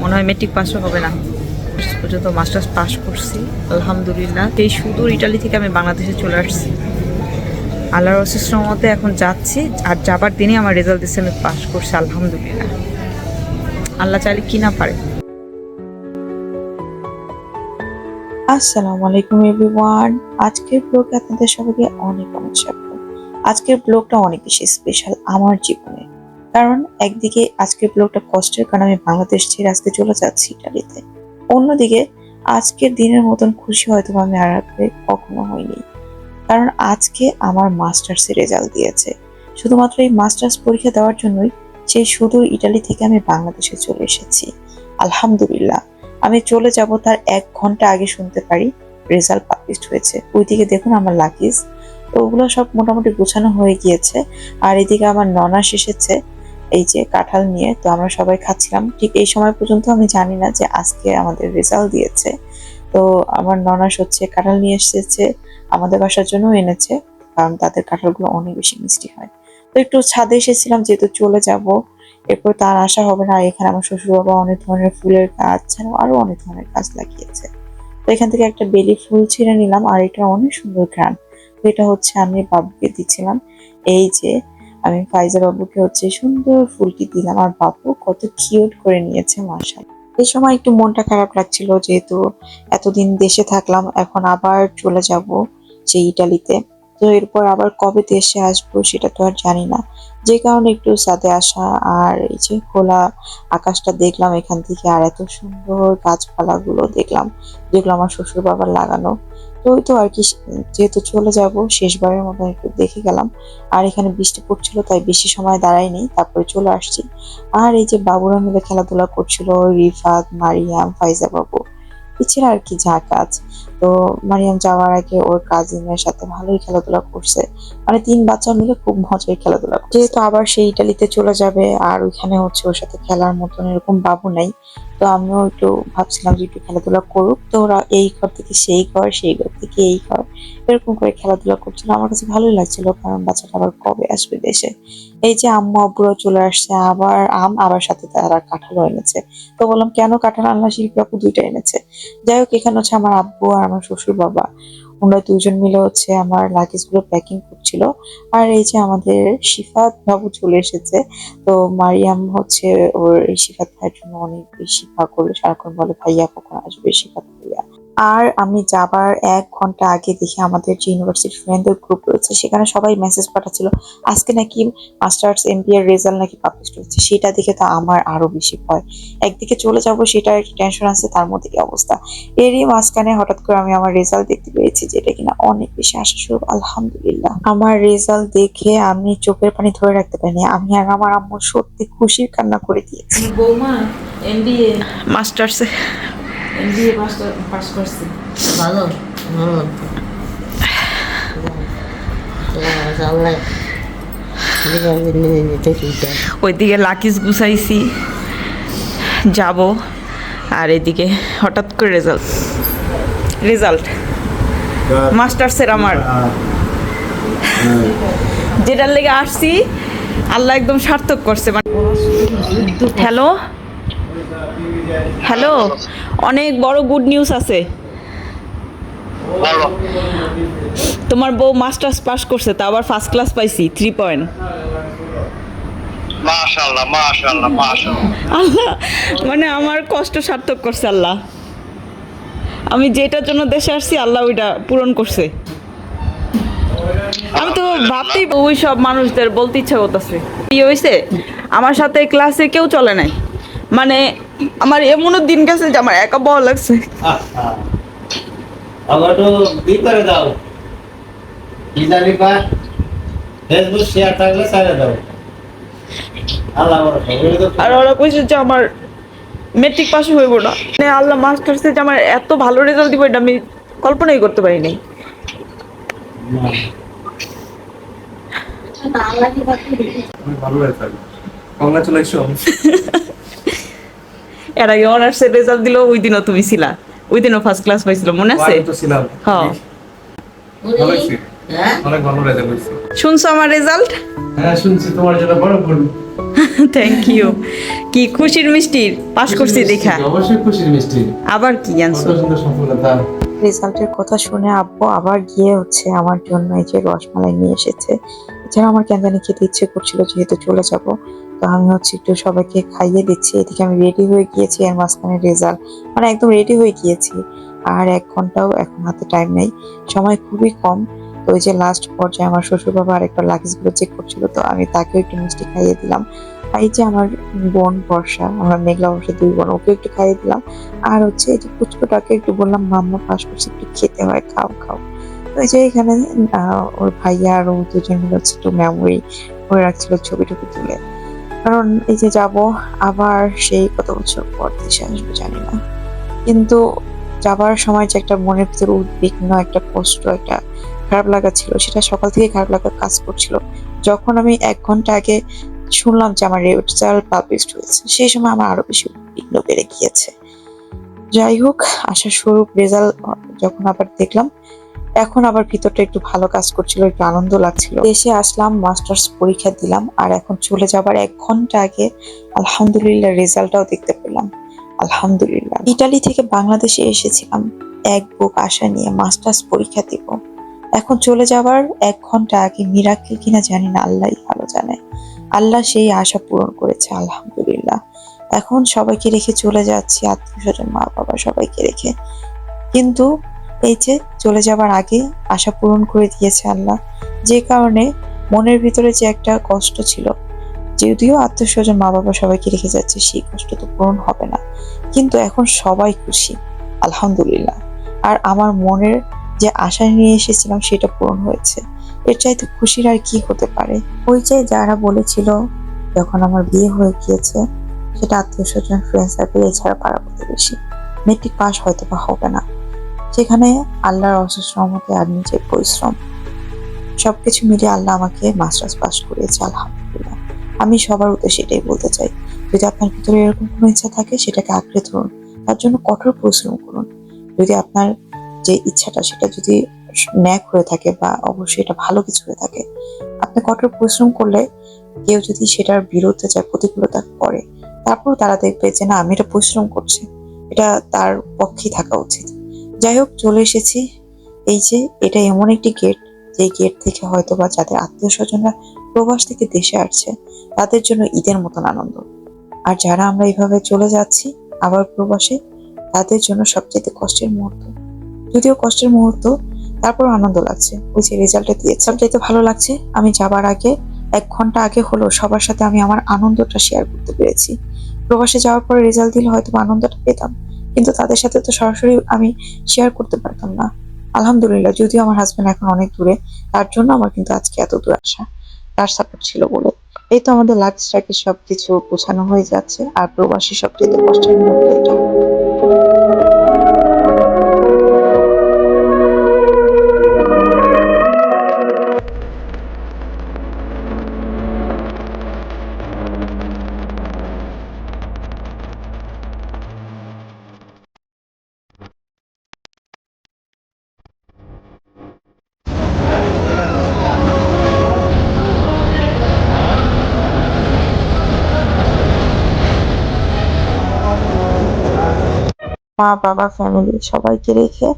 মনে হয় মেট্রিক পাসও হবে না। পর্যন্ত মাস্টার্স পাস করছি, আলহামদুলিল্লাহ। এই সুদূর ইটালি থেকে আমি বাংলাদেশে চলে আসছি। আল্লাহর মতে এখন যাচ্ছি, আর যাবার দিনই আমার রেজাল্ট দিচ্ছে আমি পাস করছি, আলহামদুলিল্লাহ। আল্লাহ চাইলে কি না পারে। আসসালামু আলাইকুম এভরিওয়ান আজকের ব্লগে আপনাদের সবাইকে অনেক অনেক আজকের ব্লগটা অনেক বেশি স্পেশাল আমার জীবনে কারণ একদিকে আজকের ব্লগটা কষ্টের কারণ আমি বাংলাদেশ ছেড়ে আজকে চলে যাচ্ছি ইটালিতে। অন্যদিকে আজকের দিনের মতন খুশি হয়তো আমি আর কখনো হইনি। কারণ আজকে আমার মাস্টার্সের রেজাল্ট দিয়েছে। শুধুমাত্র এই মাস্টার্স পরীক্ষা দেওয়ার জন্যই সেই সুদূর ইটালি থেকে আমি বাংলাদেশে চলে এসেছি। আলহামদুলিল্লাহ। আমি চলে যাব তার এক ঘণ্টা আগে শুনতে পারি রেজাল্ট পাবলিশ হয়েছে। ওইদিকে দেখুন আমার লাকিজ তো ওগুলো সব মোটামুটি গোছানো হয়ে গিয়েছে। আর এদিকে আমার ননাস এসেছে। এই যে কাঁঠাল নিয়ে তো আমরা সবাই খাচ্ছিলাম। ঠিক এই সময় পর্যন্ত আমি জানি না যে আজকে আমাদের রেজাল্ট দিয়েছে। তো আমার ননাস হচ্ছে কাঁঠাল নিয়ে এসেছে, আমাদের বাসার জন্য এনেছে, কারণ তাদের কাঁঠালগুলো অনেক বেশি মিষ্টি হয়। তো একটু ছাদে এসেছিলাম যেহেতু চলে যাব, এরপর তার আশা হবে না। এখানে আমার শ্বশুর বাবা অনেক ধরনের ফুলের গাছ, ছাড়াও আরও অনেক ধরনের গাছ লাগিয়েছে। তো এখান থেকে একটা বেলি ফুল ছিঁড়ে নিলাম, আর এটা অনেক সুন্দর ঘ্রাণ। তো এটা হচ্ছে আমি বাবুকে দিচ্ছিলাম। এই যে আমি ফাইজা বাবুকে হচ্ছে সুন্দর ফুলটি দিলাম। আর বাবু কত কিউট করে নিয়েছে মাসাল এই সময় একটু মনটা খারাপ লাগছিল যেহেতু এতদিন দেশে থাকলাম, এখন আবার চলে যাব সেই ইটালিতে। তো এরপর আবার কবে দেশে আসব সেটা তো আর জানি না। যে কারণে একটু সাথে আসা আর এই যে খোলা আকাশটা দেখলাম এখান থেকে, আর এত সুন্দর গাছপালাগুলো দেখলাম। যেগুলো আমার শ্বশুর বাবার লাগানো। তো ওই তো আর কি, যেহেতু চলে যাব, শেষবারের মতো একটু দেখে গেলাম। আর এখানে বৃষ্টি পড়ছিল, তাই বেশি সময় দাঁড়াইনি তারপরে চলে আসছি। আর এই যে বাবুরা মিলে খেলাধুলা করছিল, রিফাত, মারিয়াম, ফাইজা বাবু, এছাড়া আর কি যা কাজ তো মারিয়াম যাওয়ার আগে ওর কাজিনের সাথে ভালোই খেলাধুলা করছে। মানে তিন বাচ্চা মিলে খুব মজাই খেলাধুলা করছে। যেহেতু আবার সে ইটালিতে চলে যাবে, আর ওইখানে হচ্ছে ওর সাথে খেলার মতন এরকম বাবু নাই, তো আমিও একটু ভাবছিলাম যে একটু খেলাধুলা করুক। তো ওরা এই ঘর থেকে সেই ঘর সেই ঘর থেকে এই ঘর, এরকম করে খেলাধুলা করছিল। আমার কাছে ভালোই লাগছিল, কারণ বাচ্চাটা আবার কবে আসবে দেশে? এই যে আম্মু আব্বুরা চলে আসছে, আবার আম, আবার সাথে তারা কাঁঠালও এনেছে। তো বললাম, কেন কাঁঠাল আনলা, শিল্পী আপু দুইটা এনেছে? যাই হোক, এখানে হচ্ছে আমার আব্বু আর আমার শ্বশুর বাবা। ওনারা দুজন মিলে হচ্ছে আমার লাগেজগুলো প্যাকিং করছিল। আর এই যে আমাদের শিফাত বাবু চলে এসেছে, তো মারিয়াম হচ্ছে ওর এই শিফাত ভাইয়ের জন্য অনেক বেশি পাগল। সারাক্ষণ বলে, ভাইয়া, কখন আসবে শিফাত ভাইয়া? আর আমি যাবার এক ঘণ্টা আগে দেখি আমাদের যে ইউনিভার্সিটি ফ্রেন্ডদের গ্রুপ রয়েছে সেখানে সবাই মেসেজ পাঠাচ্ছিল আজকে নাকি মাস্টার্স এমবি এর রেজাল্ট নাকি পাবলিশ হচ্ছে সেটা দেখে তো আমার আরও বেশি ভয়। একদিকে চলে যাব সেটা একটা টেনশন আছে তার মধ্যে কি অবস্থা? এরই মাঝখানে হঠাৎ করে আমি আমার রেজাল্ট দেখতে পেরেছি যেটা কিনা অনেক বেশি আশা স্বরূপ আলহামদুলিল্লাহ। আমার রেজাল্ট দেখে আমি চোখের পানি ধরে রাখতে পারিনি আমি আর আমার আম্মু সত্যি খুশির কান্না করে দিয়েছি। বৌমা এমবিএ মাস্টার্সে মাস্টার পাস করছে। ভালো আল্লাহ ওইদিকে লাকিজ গুছাইছি যাব আর এদিকে হঠাৎ করে রেজাল্ট রেজাল্ট মাস্টার্সের আমার। যেটার লেগে আসছি আল্লাহ একদম সার্থক করছে। মানে হ্যালো হ্যালো অনেক বড় গুড নিউজ আছে। তোমার বউ মাস্টার্স পাস করছে তা আবার ফার্স্ট ক্লাস পাইছি থ্রি পয়েন্ট আল্লাহ মানে আমার কষ্ট সার্থক করছে আল্লাহ। আমি যেটার জন্য দেশে আসছি আল্লাহ ওইটা পূরণ করছে। আমি তো ভাবতেই ওই সব মানুষদের বলতে ইচ্ছা করতেছে। কি হয়েছে আমার সাথে ক্লাসে কেউ চলে নাই। মানে আমার এমনও দিন গেছে যে আমার একা বল লাগছে। আমার তো ই করে দাও। কি জানি পা ফেসবুক শেয়ার থাকলে ছেড়ে দাও। আর ওরা কইছে যে আমার মেট্রিক পাস হইব না। মানে আল্লাহ মাস্টার্সে যে আমার এত ভালো রেজাল্ট দিব এটা আমি কল্পনাই করতে পারি নাই। ভালো কংগ্রাচুলেশন এর আগে অনার্সের রেজাল্ট দিলো ওই দিনও তুমি ছিলা। ওই দিনও ফার্স্ট ক্লাস পাইছিল মনে আছে? তো ছিলাম। হ্যাঁ হ্যাঁ? অনেক ভালো রেজাল্ট হয়েছে। শুনছো আমার রেজাল্ট হ্যাঁ শুনছি তোমার জন্য বড় ভুল। থ্যাংক ইউ কি খুশির মিষ্টির পাশ করছি দেখা। অবশ্যই খুশির মিষ্টি। আবার কি আনছো? কত সুন্দর সফলতা রেজাল্টের কথা শুনে আব্বু আবার গিয়ে হচ্ছে আমার জন্য এই যে রসমালাই নিয়ে এসেছে। এছাড়া আমার কেন জানি খেতে ইচ্ছে করছিল যেহেতু চলে যাব। তো আমি হচ্ছে একটু সবাইকে খাইয়ে দিচ্ছি। এদিকে আমি রেডি হয়ে গিয়েছি এর মাঝখানে রেজাল্ট মানে একদম রেডি হয়ে গিয়েছি। আর এক ঘন্টাও এখন হাতে টাইম নেই। সময় খুবই কম। তো ওই যে লাস্ট পর্যায়ে আমার শ্বশুর বাবা আরেকবার লাগেজগুলো চেক করছিল, তো আমি তাকেও একটু মিষ্টি খাইয়ে দিলাম। আর এই যে আমার বোন বর্ষা, আমরা মেঘলা বর্ষা দুই বোন ওকে একটু খাইয়ে দিলাম। আর হচ্ছে এই যে পুচকুটাকে একটু বললাম, মাম্মা, পাশ করছে, একটু খেতে হয়, খাও খাও। তো এই যে এখানে ওর ভাইয়া আর ও দুজন মিলে হচ্ছে একটু মেমোরি করে রাখছিল, ছবি টবি তুলে। কারণ এই যে যাব আবার সেই কত বছর পর দেশে আসব জানি না। কিন্তু যাবার সময় যে একটা মনের ভিতরে উদ্বিগ্ন, একটা কষ্ট, একটা খারাপ লাগা ছিল, সেটা সকাল থেকে খারাপ লাগা কাজ করছিল। যখন আমি এক ঘণ্টা আগে শুনলাম যে আমার রেজাল্ট পাবলিশড হয়েছে, সেই সময় আমার আরও বেশি উদ্বিগ্ন বেড়ে গিয়েছে। যাই হোক, আশা স্বরূপ রেজাল্ট, যখন আবার দেখলাম এখন আবার ভিতরটা একটু ভালো কাজ করছিল, একটু আনন্দ লাগছিল। দেশে আসলাম, মাস্টার্স পরীক্ষা দিলাম, আর এখন চলে যাবার এক ঘণ্টা আগে আলহামদুলিল্লাহ রেজাল্টটাও দেখতে পেলাম। আলহামদুলিল্লাহ। ইটালি থেকে বাংলাদেশে এসেছিলাম, এক বুক আশা নিয়ে মাস্টার্স পরীক্ষা দিব। এখন চলে যাবার এক ঘণ্টা আগে মিরাক্কেল কিনা জানি না, আল্লাহই ভালো জানে। আল্লাহ সেই আশা পূরণ করেছে, আলহামদুলিল্লাহ। এখন সবাইকে রেখে চলে যাচ্ছি আত্মীয় স্বজন মা বাবা সবাইকে রেখে। কিন্তু এই যে চলে যাবার আগে আশা পূরণ করে দিয়েছে আল্লাহ। যে কারণে মনের ভিতরে যে একটা কষ্ট ছিল যদিও আত্মীয় স্বজন মা বাবা সবাইকে রেখে যাচ্ছে, সেই কষ্ট তো পূরণ হবে না। কিন্তু এখন সবাই খুশি, আলহামদুলিল্লাহ। আর আমার মনের যে আশা নিয়ে এসেছিলাম, সেটা পূরণ হয়েছে। এর চাইতে খুশির আর কি হতে পারে? ওই যে যারা বলেছিল, যখন আমার বিয়ে হয়ে গিয়েছে, সেটা আত্মীয় স্বজন ফ্রেন্ড সার্কেল এছাড়া পাড়া প্রতিবেশী মেট্রিক পাস হয়তো বা হবে না। সেখানে আল্লাহর অশেষ রহমতে আর নিজের পরিশ্রম। সবকিছু মিলিয়ে আল্লাহ আমাকে মাস্টার্স পাস করিয়েছে, আলহামদুলিল্লাহ। আমি সবার উদ্দেশ্যে এটাই বলতে চাই, যদি আপনার ভিতরে এরকম কোনো ইচ্ছা থাকে, সেটাকে আঁকড়ে ধরুন। তার জন্য কঠোর পরিশ্রম করুন। যদি আপনার যে ইচ্ছাটা, সেটা যদি ন্যাক হয়ে থাকে বা অবশ্যই এটা ভালো কিছু হয়ে থাকে, আপনি কঠোর পরিশ্রম করলে কেউ যদি সেটার বিরুদ্ধে যায়, প্রতিকূলতা করে তারপর তারা দেখবে যে, না, আমি এটা পরিশ্রম করছি। এটা তার পক্ষেই থাকা উচিত। যাই হোক, চলে এসেছি। এই যে, এটা এমন একটি গেট যে গেট থেকে হয়তো বা যাদের আত্মীয় স্বজনরা প্রবাস থেকে দেশে আসছে, তাদের জন্য ঈদের মতন আনন্দ। আর যারা আমরা এইভাবে চলে যাচ্ছি, আবার প্রবাসে, তাদের জন্য সবচেয়ে কষ্টের মুহূর্ত। যদিও কষ্টের মুহূর্ত, তারপর আনন্দ লাগছে। ওই যে রেজাল্টটা দিয়েছে। সবচাইতে ভালো লাগছে, আমি যাবার আগে, এক ঘণ্টা আগে হলো সবার সাথে আমি আমার আনন্দটা শেয়ার করতে পেরেছি। প্রবাসে যাওয়ার পরে রেজাল্ট দিলে হয়তো আনন্দটা পেতাম। কিন্তু তাদের সাথে তো সরাসরি আমি শেয়ার করতে পারতাম না। আলহামদুলিল্লাহ, যদিও আমার হাজব্যান্ড এখন অনেক দূরে, তার জন্য আমার কিন্তু আজকে এত দূর আসা, তার সাপোর্ট ছিল বলে। এই তো আমাদের লাইফ লাঞ্চটাকে সবকিছু গোছানো হয়ে যাচ্ছে, আর প্রবাসী সবচেয়ে কষ্টের মুহূর্ত মা, বাবা ফ্যামিলি সবাইকে রেখে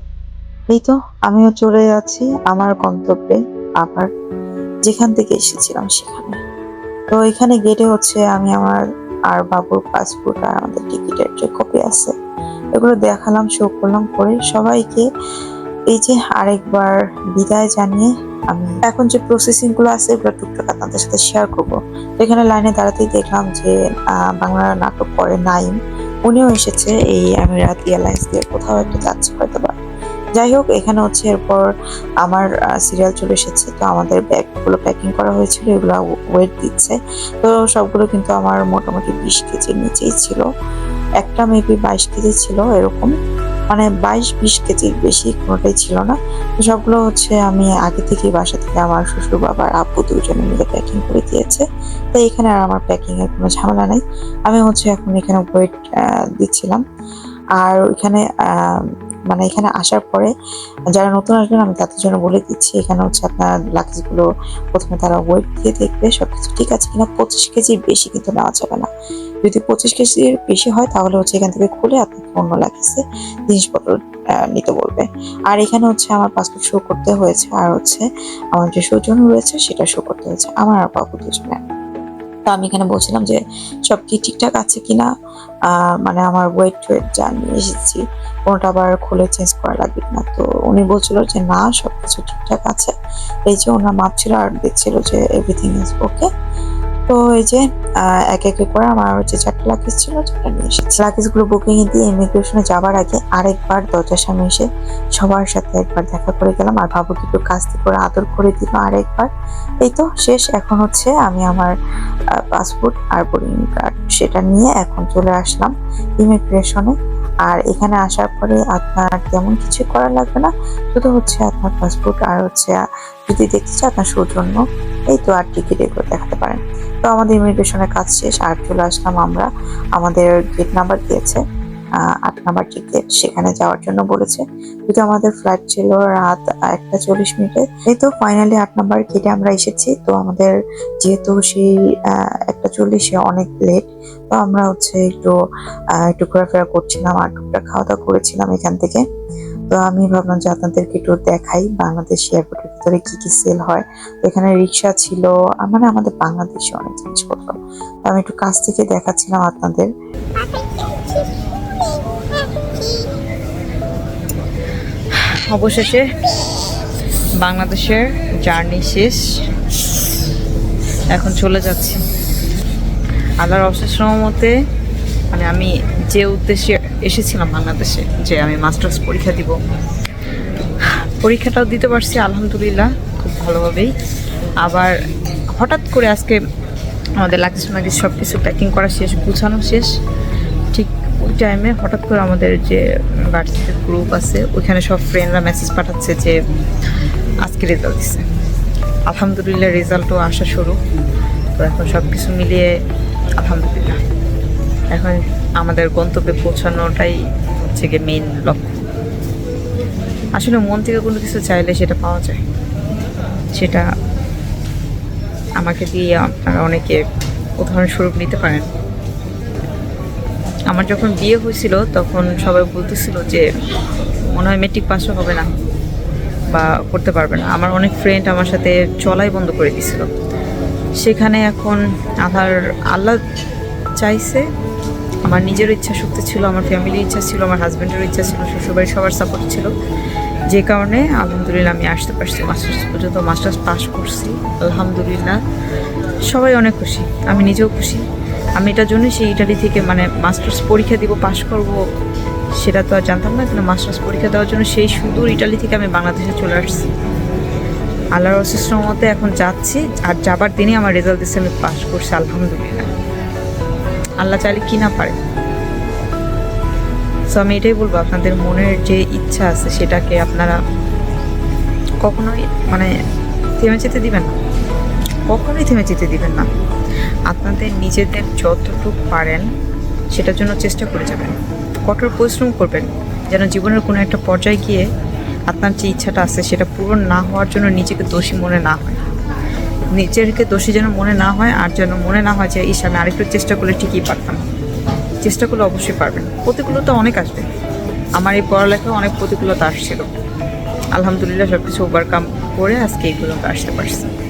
এই তো আমিও চলে যাচ্ছি আমার গন্তব্যে আবার যেখান থেকে এসেছিলাম সেখানে। তো এখানে গেটে হচ্ছে আমি আমার আর বাবুর পাসপোর্ট আর আমাদের টিকিটের যে কপি আছে, এগুলো দেখালাম শো করলাম, করে সবাইকে এই যে আরেকবার বিদায় জানিয়ে আমি এখন যে প্রসেসিংগুলো আছে এগুলো টুকটাক আপনাদের সাথে শেয়ার করব। এখানে লাইনে দাঁড়াতেই দেখলাম যে বাংলা নাটক করে নাইম। উনিও এসেছে এই আমি আমিরাত এয়ারলাইন্স দিয়ে কোথাও একটা যাচ্ছে হয়তো বা যাই হোক, এখানে হচ্ছে এরপর আমার সিরিয়াল চলে এসেছে। তো আমাদের ব্যাগগুলো প্যাকিং করা হয়েছিল, এগুলো ওয়েট দিচ্ছে। তো সবগুলো কিন্তু আমার মোটামুটি বিশ কেজির নিচেই ছিল। একটা মেবি বাইশ কেজি ছিল, এরকম। মানে বাইশ বিশ কেজির বেশি কোনোটাই ছিল না। তো সবগুলো হচ্ছে আমি আগে থেকেই বাসা থেকে আমার শ্বশুর বাবার আব্বু দুজনে মিলে প্যাকিং করে দিয়েছে। তো এখানে আর আমার প্যাকিং এর কোনো ঝামেলা নেই। আমি হচ্ছে এখন এখানে ওয়েট দিচ্ছিলাম। আর ওইখানে মানে এখানে আসার পরে যারা নতুন আসবেন, আমি তাদের জন্য বলে দিচ্ছি, এখানে হচ্ছে আপনার লাগেজগুলো প্রথমে তারা ওয়েট দিয়ে দেখবে, সবকিছু ঠিক আছে কিনা, পঁচিশ কেজির বেশি কিন্তু নেওয়া যাবে না। যদি পঁচিশ কেজির বেশি হয়, তাহলে হচ্ছে এখান থেকে খুলে আপনাকে অন্য লাগেজে জিনিসপত্র নিতে বলবে। আর এখানে হচ্ছে আমার পাসপোর্ট শো করতে হয়েছে, আর হচ্ছে আমার যে সৌজন্য রয়েছে, সেটা শো করতে হয়েছে, আমার আর বাবু দুজনে তো আমি এখানে বলছিলাম যে সব কি ঠিকঠাক আছে কিনা মানে আমার ওয়েট টুয়েট যা নিয়ে এসেছি, কোনোটা আবার খুলে চেঞ্জ করা লাগবে না তো উনি বলছিল যে না সব কিছু ঠিকঠাক আছে। এই যে ওনার মাপছিল আর দেখছিল যে এভরিথিং ইজ ওকে তো এই যে এক এক করে আমার হচ্ছে চারটে লাগেজ ছিল সেটা নিয়ে এসেছি। লাগেজ বুকিং দিয়ে ইমিগ্রেশনে যাবার আগে আরেকবার দরজার সামনে এসে সবার সাথে একবার দেখা করে গেলাম আর বাবুকে একটু কাছ থেকে করে আদর করে দিল আরেকবার। এই তো শেষ, এখন হচ্ছে আমি আমার পাসপোর্ট আর বোর্ডিং কার্ড সেটা নিয়ে এখন চলে আসলাম ইমিগ্রেশনে আর এখানে আসার পরে আপনার তেমন কিছু করা লাগবে না। শুধু হচ্ছে আপনার পাসপোর্ট আর হচ্ছে, যদি দেখতে চান আপনার সৌজন্য এই তো আর টিকিট এগুলো দেখাতে পারেন। তো আমাদের ইমিগ্রেশনের কাজ শেষ, আর চলে আসলাম আমরা। আমাদের গেট নাম্বার দিয়েছে। আট নাম্বার গেট সেখানে যাওয়ার জন্য বলেছে। কিন্তু আমাদের ফ্লাইট ছিল রাত একটা চল্লিশ মিনিটে এই তো ফাইনালি আট নাম্বার গেটে আমরা এসেছি, তো আমাদের যেহেতু সেই একটা চল্লিশে অনেক লেট তো আমরা হচ্ছে একটু একটু ঘোরাফেরা করছিলাম, আর টুকটাক খাওয়া দাওয়া করেছিলাম এখান থেকে। তো আমি ভাবলাম যে আপনাদেরকে একটু দেখাই বাংলাদেশ এয়ারপোর্টের ভিতরে কি কি সেল হয়। তো এখানে রিক্সা ছিল মানে আমাদের বাংলাদেশে অনেক জিনিসপত্র তো আমি একটু কাছ থেকে দেখাচ্ছিলাম আপনাদের। অবশেষে বাংলাদেশের জার্নি শেষ। এখন চলে যাচ্ছি। আল্লাহর অশেষ মতে মানে আমি যে উদ্দেশ্যে এসেছিলাম বাংলাদেশে যে আমি মাস্টার্স পরীক্ষা দিব, পরীক্ষাটাও দিতে পারছি, আলহামদুলিল্লাহ, খুব ভালোভাবেই। আবার হঠাৎ করে আজকে আমাদের লাগেজ মাগেজ সব কিছু প্যাকিং করা শেষ, গুছানো শেষ। টাইমে হঠাৎ করে আমাদের যে ভার্সিটির গ্রুপ আছে, ওইখানে সব ফ্রেন্ডরা মেসেজ পাঠাচ্ছে যে, আজকে রেজাল্ট দিচ্ছে আলহামদুলিল্লাহ রেজাল্টও আসা শুরু। তো এখন সব কিছু মিলিয়ে আলহামদুলিল্লাহ। এখন আমাদের গন্তব্যে পৌঁছানোটাই হচ্ছে গিয়ে মেইন লক্ষ্য। আসলে মন থেকে কোনো কিছু চাইলে সেটা পাওয়া যায়। সেটা আমাকে দিয়ে আপনারা অনেকে উদাহরণস্বরূপ নিতে পারেন। আমার যখন বিয়ে হয়েছিল, তখন সবাই বলতেছিল যে, মনে হয় মেট্রিক পাসও হবে না বা করতে পারবে না। আমার অনেক ফ্রেন্ড আমার সাথে চলাই বন্ধ করে দিছিল সেখানে এখন আধার আল্লাহ চাইছে, আমার নিজেরও ইচ্ছা শক্তি ছিল, আমার ফ্যামিলির ইচ্ছা ছিল, আমার হাজব্যান্ডেরও ইচ্ছা ছিল, শ্বশুরবাড়ির সবার সাপোর্ট ছিল। যে কারণে আলহামদুলিল্লাহ আমি আসতে পারছি মাস্টার্স পর্যন্ত মাস্টার্স পাস করছি। আলহামদুলিল্লাহ। সবাই অনেক খুশি, আমি নিজেও খুশি। আমি এটার জন্য সেই ইটালি থেকে মানে মাস্টার্স পরীক্ষা দিব, পাশ করব, সেটা তো আর জানতাম না, কিন্তু মাস্টার্স পরীক্ষা দেওয়ার জন্য সেই সুদূর ইটালি থেকে আমি বাংলাদেশে চলে আসছি। আল্লাহর অশেষ মতে এখন যাচ্ছি, আর যাবার দিনই আমার রেজাল্ট দিচ্ছে আমি পাশ করছি, আলহামদুলিল্লাহ। আল্লাহ চাইলে কি না পারে। সো আমি এটাই বলব, আপনাদের মনের যে ইচ্ছা আছে, সেটাকে আপনারা কখনোই মানে থেমে যেতে দিবেন না। কখনোই থেমে যেতে দিবেন না। আপনাদের নিজেদের যতটুকু পারেন, সেটার জন্য চেষ্টা করে যাবেন। কঠোর পরিশ্রম করবেন, যেন জীবনের কোনো একটা পর্যায়ে গিয়ে আপনার যে ইচ্ছাটা আছে, সেটা পূরণ না হওয়ার জন্য নিজেকে দোষী মনে না হয়। নিজেকে দোষী যেন মনে না হয়, আর যেন মনে না হয় যে, ইস, আমি আরেকটু চেষ্টা করলে ঠিকই পারতাম। চেষ্টা করলে অবশ্যই পারবেন। প্রতিকূলতা অনেক আসবে। আমার এই পড়ালেখায় অনেক প্রতিকূলতা আসছিল। আলহামদুলিল্লাহ সব কিছু ওভারকাম করে আজকে এই পর্যন্ত আসতে পারছি।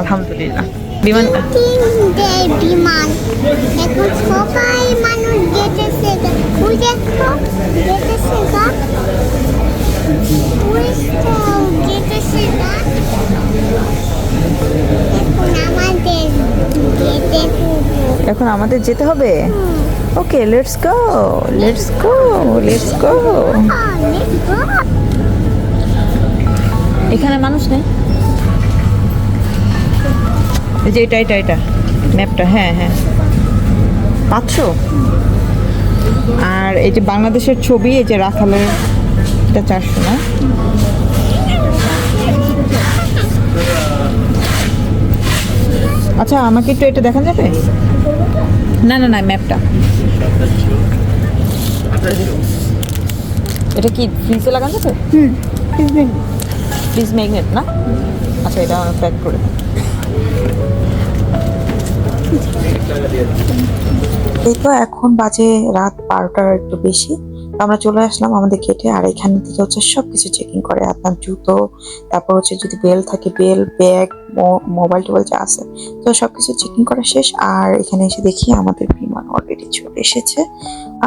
আলহামদুলিল্লাহ। বিমান? বিমান। এখন সবাই মানুষ যেতেছে ওই দেখো যেতেছে গা। ওইটাও যেতেছে গা। এখন আমাদের যেতে হবে এখন আমাদের যেতে হবে? Okay let's go let's go let's go. এখানে মানুষ নেই? এই যে এটা এটা এটা। ম্যাপটা হ্যাঁ হ্যাঁ। পাচ্ছো? আর এই যে বাংলাদেশের ছবি এই যে রাখালের এটা চারশো না? আচ্ছা আমাকে একটু এটা দেখা যাবে? না না না ম্যাপটা। এটা কি ফ্রিজে লাগানো যাবে? হুম ফ্রিজ ম্যাগনেট না? আচ্ছা এটা প্যাক করে দিন। এই তো এখন বাজে রাত বারোটার একটু বেশি। আমরা চলে আসলাম আমাদের গেটে আর এখান থেকে হচ্ছে সবকিছু চেকিং করে। আপনার জুতো, তারপর হচ্ছে যদি বেল থাকে বেল ব্যাগ মোবাইল টোবাইল যা আছে, তো সবকিছু চেকিং করা শেষ। আর এখানে এসে দেখি আমাদের বিমান অলরেডি চলে এসেছে।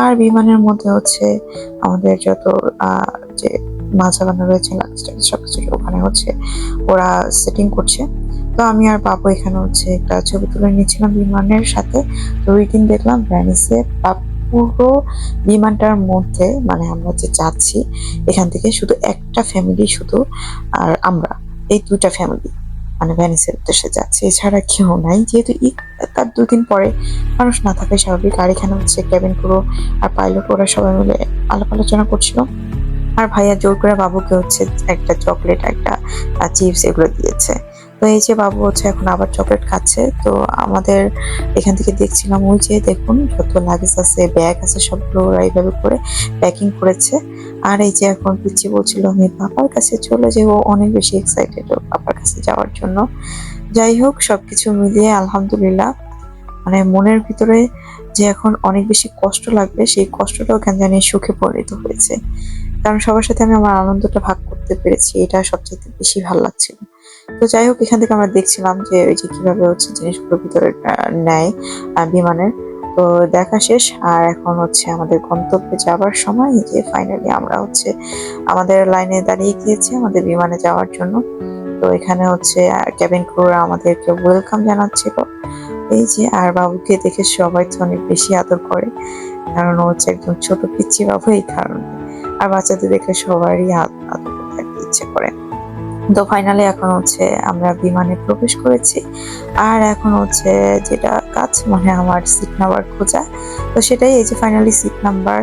আর বিমানের মধ্যে হচ্ছে আমাদের যত যে মাছ রয়েছে লাগেজ টাগেজ সবকিছু ওখানে হচ্ছে ওরা সেটিং করছে। তো আমি আর বাবু এখানে হচ্ছে একটা ছবি তুলে নিয়েছিলাম বিমানের সাথে। তো ওই দিন দেখলাম ভ্যানিসে পুরো বিমানটার মধ্যে মানে আমরা যে যাচ্ছি, এখান থেকে শুধু একটা ফ্যামিলি শুধু আর আমরা, এই দুইটা ফ্যামিলি মানে ভ্যানিসের উদ্দেশ্যে যাচ্ছে। এছাড়া কেউ নাই, যেহেতু তার দুদিন পরে মানুষ না থাকে স্বাভাবিক। আর এখানে হচ্ছে ক্যাবিন পুরো আর পাইলট ওরা সবাই মিলে আলাপ আলোচনা করছিল। আর ভাইয়া জোর করে বাবুকে হচ্ছে একটা চকলেট একটা চিপস এগুলো দিয়েছে। তো এই যে বাবু হচ্ছে এখন আবার চকলেট খাচ্ছে, তো আমাদের এখান থেকে দেখছিলাম ওই যে দেখুন যত লাগেজ আছে ব্যাগ আছে সবগুলো ওরা এইভাবে করে প্যাকিং করেছে। আর এই যে এখন পিচ্ছি বলছিল, আমি পাপার কাছে চলে যে ও অনেক বেশি এক্সাইটেড পাপার কাছে যাওয়ার জন্য। যাই হোক, সবকিছু মিলিয়ে আলহামদুলিল্লাহ মানে মনের ভিতরে যে এখন অনেক বেশি কষ্ট লাগবে, সেই কষ্টটাও কেন জানি সুখে পরিণত হয়েছে। কারণ সবার সাথে আমি আমার আনন্দটা ভাগ করতে পেরেছি, এটা সবচেয়ে বেশি ভালো লাগছিল তো যাই হোক, এখান থেকে আমরা দেখছিলাম যে ওই যে কীভাবে হচ্ছে জিনিসগুলো ভিতরে নেয় বিমানের। তো দেখা শেষ, আর এখন হচ্ছে আমাদের গন্তব্যে যাবার সময় যে ফাইনালি আমরা হচ্ছে আমাদের লাইনে দাঁড়িয়ে গিয়েছি, আমাদের বিমানে যাওয়ার জন্য। তো এখানে হচ্ছে ক্যাবিন ক্রুরা আমাদেরকে ওয়েলকাম জানাচ্ছিল এই যে, আর বাবুকে দেখে সবাই তো অনেক বেশি আদর করে, কারণ হচ্ছে একদম ছোট পিচ্ছি বাবু, এই কারণে। আর বাচ্চাদের দেখে সবারই আদর ইচ্ছে করে। তো ফাইনালি এখন হচ্ছে আমরা বিমানে প্রবেশ করেছি। আর এখন হচ্ছে যেটা কাজ মানে আমার সিট নাম্বার খোঁজা, তো সেটাই এই যে ফাইনালি সিট নাম্বার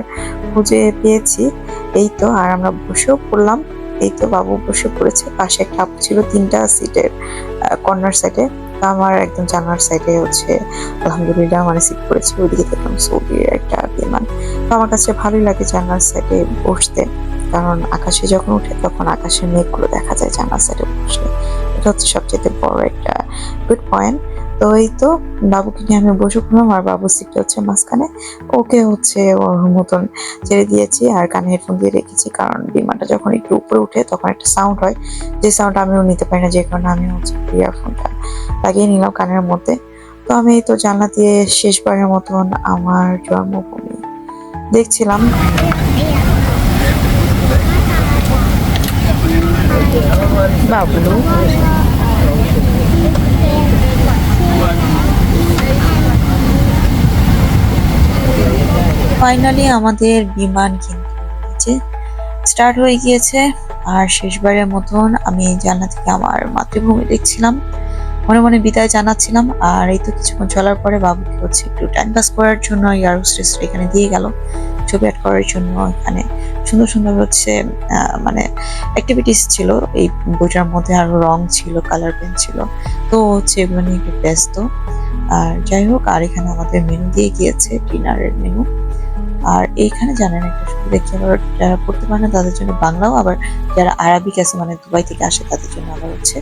খুঁজে পেয়েছি। এই তো, আর আমরা বসেও পড়লাম। এই তো বাবু বসে পড়েছে। পাশে একটা আপু ছিল তিনটা সিটের কর্নার সাইডে তো আমার একদম জানার সাইডে হচ্ছে, আলহামদুলিল্লাহ মানে সিট পড়েছে। ওইদিকে দেখলাম সৌদির একটা বিমান। আমার কাছে ভালোই লাগে জানলার সাইডে বসতে। কারণ আকাশে যখন উঠে, তখন আকাশের মেঘগুলো দেখা যায় জানলার সাইডে বসলে। এটা হচ্ছে সবচেয়ে বড় একটা গুড পয়েন্ট তো এই তো বাবুকে নিয়ে আমি বসে পড়লাম, আর বাবু সিটটা হচ্ছে মাঝখানে। ওকে হচ্ছে ওর মতন ছেড়ে দিয়েছি, আর কানে হেডফোন দিয়ে রেখেছি। কারণ বিমানটা যখন একটু উপরে উঠে, তখন একটা সাউন্ড হয়। যে সাউন্ড আমিও নিতে পারি না, যে কারণে আমি হচ্ছে ইয়ারফোনটা লাগিয়ে নিলাম কানের মধ্যে। তো আমি এই তো জানলা দিয়ে শেষবারের মতন আমার জন্মভূমি দেখছিলাম। বাবলু। ফাইনালি আমাদের বিমান কিন্তু নিচে স্টার্ট হয়ে গিয়েছে। আর শেষবারের মতন আমি জানলা থেকে আমার মাতৃভূমি দেখছিলাম। মনে মনে বিদায় জানাচ্ছিলাম। আর এই তো কিছুক্ষণ চলার পরে বাবুকে হচ্ছে একটু টাইম পাস করার জন্য এয়ার হোস্টেস এখানে দিয়ে গেল। ছবি অ্যাড করার জন্য এখানে। সুন্দর সুন্দর হচ্ছে মানে অ্যাক্টিভিটিস ছিল। এই বইটার মধ্যে আরও রং ছিল কালার পেন ছিল। তো হচ্ছে এগুলো নিয়ে একটু ব্যস্ত। আর যাই হোক, আর এখানে আমাদের মেনু দিয়ে গিয়েছে ডিনারের মেনু আর এইখানে জানেন একটা শুধু দেখি আবার যারা পড়তে পারে না, তাদের জন্য বাংলাও আবার যারা আরবিক আছে মানে দুবাই থেকে আসে, তাদের জন্য আবার হচ্ছে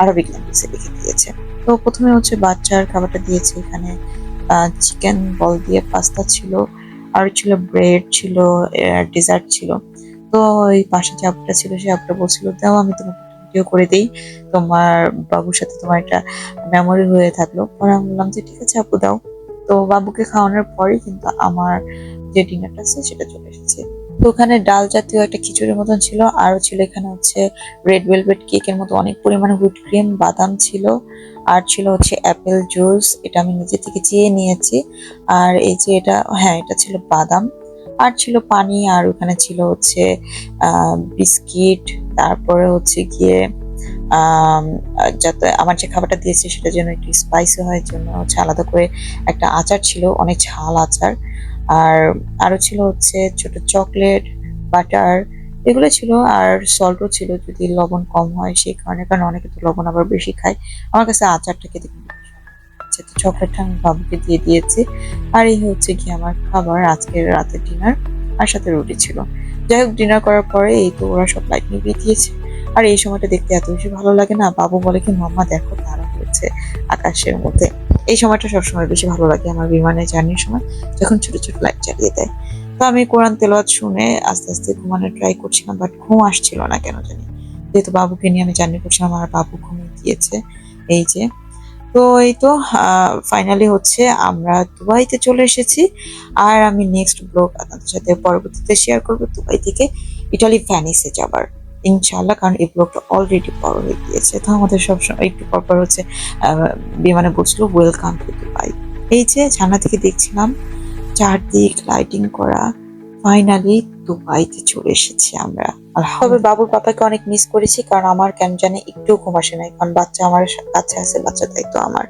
আরবিক ল্যাঙ্গুয়েজে লিখে দিয়েছে। তো প্রথমে হচ্ছে বাচ্চার খাবারটা দিয়েছে এখানে। চিকেন বল দিয়ে পাস্তা ছিল, আর ছিল ব্রেড ছিল ডেজার্ট ছিল। তো ওই পাশে যে আপুটা ছিল, সে আপুটা বলছিল, দাও, আমি তোমাকে ভিডিও করে দিই। তোমার বাবুর সাথে তোমার একটা মেমোরি হয়ে থাকল। পরে আমি বললাম যে, ঠিক আছে, আপু, দাও। তো বাবুকে খাওয়ানোর পরেই কিন্তু আমার যে ডিনারটা আছে সেটা চলে এসেছে। তো ওখানে ডাল জাতীয় একটা খিচুড়ির মতন ছিল আরও ছিল এখানে হচ্ছে রেড ভেলভেট কেকের মতো অনেক পরিমাণে হুইট ক্রিম বাদাম ছিল, আর ছিল হচ্ছে অ্যাপেল জুস এটা আমি নিজে থেকে চেয়ে নিয়েছি। আর এই যে এটা হ্যাঁ এটা ছিল বাদাম, আর ছিল পানি, আর ওখানে ছিল হচ্ছে বিস্কিট, তারপরে হচ্ছে গিয়ে যাতে আমার যে খাবারটা দিয়েছে সেটা যেন একটু স্পাইসি হয় জন্য হচ্ছে আলাদা করে একটা আচার ছিল, অনেক ঝাল আচার। আর আরও ছিল হচ্ছে ছোট চকলেট, বাটার, এগুলো ছিল। আর সল্টও ছিল যদি লবণ কম হয় সেই কারণে, কারণ অনেকে তো লবণ আবার বেশি খায়। আমার কাছে আচারটা খেতে। তো চকলেটটা আমি বাবুকে দিয়ে দিয়েছি। আর এই হচ্ছে কি আমার খাবার, আজকের রাতের ডিনার আর সাথে রুটি ছিল। যাই হোক ডিনার করার পরে এই তো ওরা সব লাইট নিভিয়ে দিয়েছে। আর এই সময়টা দেখতে এত বেশি ভালো লাগে না, বাবু বলে কি, মাম্মা, দেখো, তারা হয়েছে আকাশের মধ্যে। এই সময়টা সবসময় বেশি ভালো লাগে আমার বিমানে জার্নির সময়, যখন ছোট ছোট লাইট জ্বালিয়ে দেয়। তো আমি কোরআন তেলাওয়াত শুনে আস্তে আস্তে ঘুমানোর ট্রাই করছিলাম বাট ঘুম আসছিল না কেন জানি। যেহেতু বাবুকে নিয়ে আমি জার্নি করছিলাম, আমার বাবু ঘুমিয়ে গিয়েছে। এই যে, তো এই তো ফাইনালি হচ্ছে আমরা দুবাইতে চলে এসেছি। আর আমি নেক্সট ব্লগ আপনাদের সাথে পরবর্তীতে শেয়ার করব দুবাই থেকে ইটালি ভ্যানিসে যাবার। ইনশাল্লাহ কারণ এই ব্লগটা অলরেডি বড় হয়ে গিয়েছে। তো আমাদের সবসময় একটু পরপর হচ্ছে বিমানে বসল ওয়েলকাম টু দুবাই এই যে জানা থেকে দেখছিলাম, চারদিক লাইটিং করা ফাইনালি দুবাইতে চলে এসেছি আমরা। তবে বাবুর পাপাকে অনেক মিস করেছি, কারণ আমার কেন জানি একটু ঘুম আসে নাই, কারণ বাচ্চা আমার কাছে আছে, বাচ্চা দায়িত্ব আমার।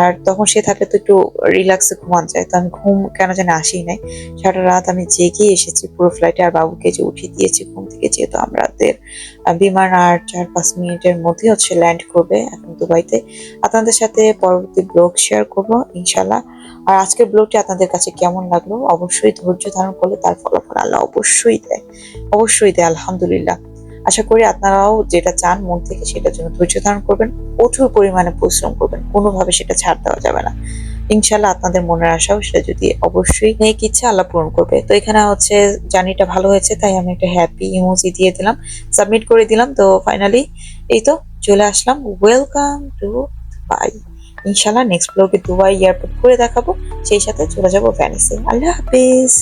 আর তখন সে থাকলে তো একটু রিল্যাক্সে ঘুমান যায়। তো আমি ঘুম কেন জানি আসি নাই। সারা রাত আমি জেগে এসেছি পুরো ফ্লাইটে আর বাবুকে যে উঠিয়ে দিয়েছি ঘুম থেকে, যেহেতু আমাদের বিমান আর চার পাঁচ মিনিটের মধ্যে হচ্ছে ল্যান্ড করবে এখন দুবাইতে। আপনাদের সাথে পরবর্তী ব্লগ শেয়ার করব ইনশাল্লাহ আর আজকের ব্লগটি আপনাদের কাছে কেমন লাগল? অবশ্যই ধৈর্য ধারণ করলে তার ফলাফল আল্লাহ অবশ্যই দেয়। অবশ্যই দেয়, আলহামদুলিল্লাহ। আশা করি আপনারাও যেটা চান মন থেকে সেটার জন্য ধৈর্য ধারণ করবেন, প্রচুর পরিমাণে পরিশ্রম করবেন, কোনোভাবে সেটা ছাড় দেওয়া যাবে না। ইনশাল্লাহ আপনাদের মনের আশাও সেটা যদি অবশ্যই নেক ইচ্ছা আল্লাহ পূরণ করবে। তো এখানে হচ্ছে জার্নিটা ভালো হয়েছে, তাই আমি একটা হ্যাপি ইমোজি দিয়ে দিলাম সাবমিট করে দিলাম। তো ফাইনালি এই তো চলে আসলাম। ওয়েলকাম টু দুবাই ইনশাল্লাহ নেক্সট ব্লগে দুবাই এয়ারপোর্ট করে দেখাবো। সেই সাথে চলে যাব ভ্যানিসে আল্লাহ হাফিজ।